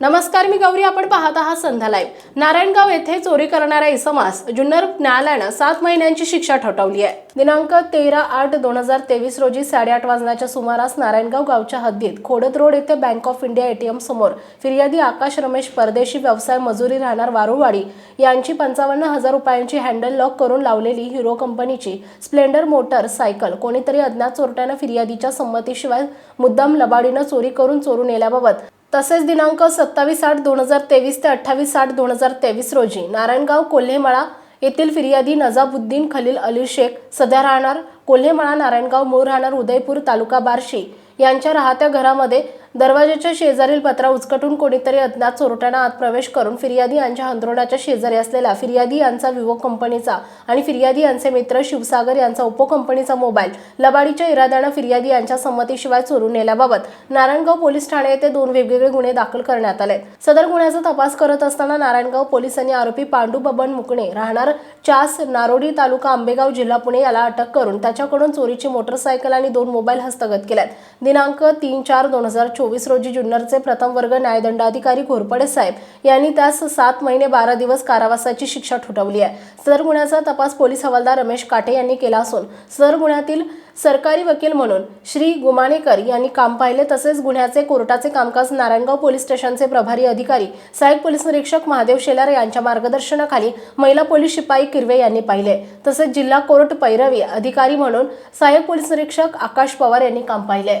नमस्कार मी गौरी. आपण पाहत आहात संध्या लाईव्ह नारायणगाव येथे चोरी करणाऱ्या इसमास जुन्नर न्यायालयानं सात महिन्यांची शिक्षा ठोठावली आहे. दिनांक तेरा आठ दोन हजार तेवीस रोजी साडेआठ वाजण्याच्या सुमारास नारायणगाव गावच्या हद्दीत खोडत रोड येथे बँक ऑफ इंडिया एटीएम समोर फिर्यादी आकाश रमेश परदेशी व्यवसाय मजुरी राहणार वारुवाडी यांची पंचावन्न हजार रुपयांची हँडल लॉक करून लावलेली हिरो कंपनीची स्प्लेंडर मोटर सायकल कोणीतरी अज्ञात चोरट्यानं फिर्यादीच्या संमतीशिवाय मुद्दाम लबाडीनं चोरी करून चोरून नेल्याबाबत तसेच दिनांक सत्तावीस आठ दोन हजार तेवीस ते अठ्ठावीस आठ दोन हजार तेवीस रोजी नारायणगाव कोल्हेमाळा येथील फिर्यादी नजाबुद्दीन खलील अली शेख सध्या राहणार. कोल्हेमाळा नारायणगाव मूळ राहणार उदयपूर तालुका बार्शी यांच्या राहत्या घरामध्ये दरवाजाच्या शेजारील पत्रा उचकटून कोणीतरी अज्ञात चोरट्यानं आत प्रवेश करून फिर्यादी यांच्या हंतरुणाच्या शेजारी असलेला फिर्यादी यांचा विवो कंपनीचा आणि फिर्यादी यांचे मित्र शिवसागर यांचा ओप्पो कंपनीचा मोबाईल लबाडीच्या इराद्यानं फिर्यादी यांच्या संमतीशिवाय चोरून नेल्याबाबत नारायणगाव पोलीस ठाणे येथे दोन वेगवेगळे गुन्हे दाखल करण्यात आले सदर गुन्ह्याचा तपास करत असताना नारायणगाव पोलिसांनी आरोपी पांडू बबन मुकणे राहणार चास नारोडी तालुका आंबेगाव जिल्हा पुणे याला अटक करून त्याच्याकडून चोरीची मोटरसायकल आणि दोन मोबाईल हस्तगत केल्यात. दिनांक तीन चार दोन हजार चोवीस रोजी जुन्नरचे प्रथम वर्ग न्यायदंडाधिकारी घोरपडे साहेब यांनी त्यास सात महिने बारा दिवस कारावासाची शिक्षा ठोठावली आहे. सदर गुन्ह्याचा तपास पोलीस हवालदार रमेश काटे यांनी केला असून सदर गुन्ह्यातील सरकारी वकील म्हणून श्री गुमानेकर यांनी काम पाहिले तसेच गुन्ह्याचे कोर्टाचे कामकाज नारायणगाव पोलीस स्टेशनचे प्रभारी अधिकारी सहाय्यक पोलीस निरीक्षक महादेव शेलार यांच्या मार्गदर्शनाखाली महिला पोलीस शिपाई किरवे यांनी पाहिले. तसेच जिल्हा कोर्ट पैरवी अधिकारी म्हणून सहाय्यक पोलीस निरीक्षक आकाश पवार यांनी काम पाहिले.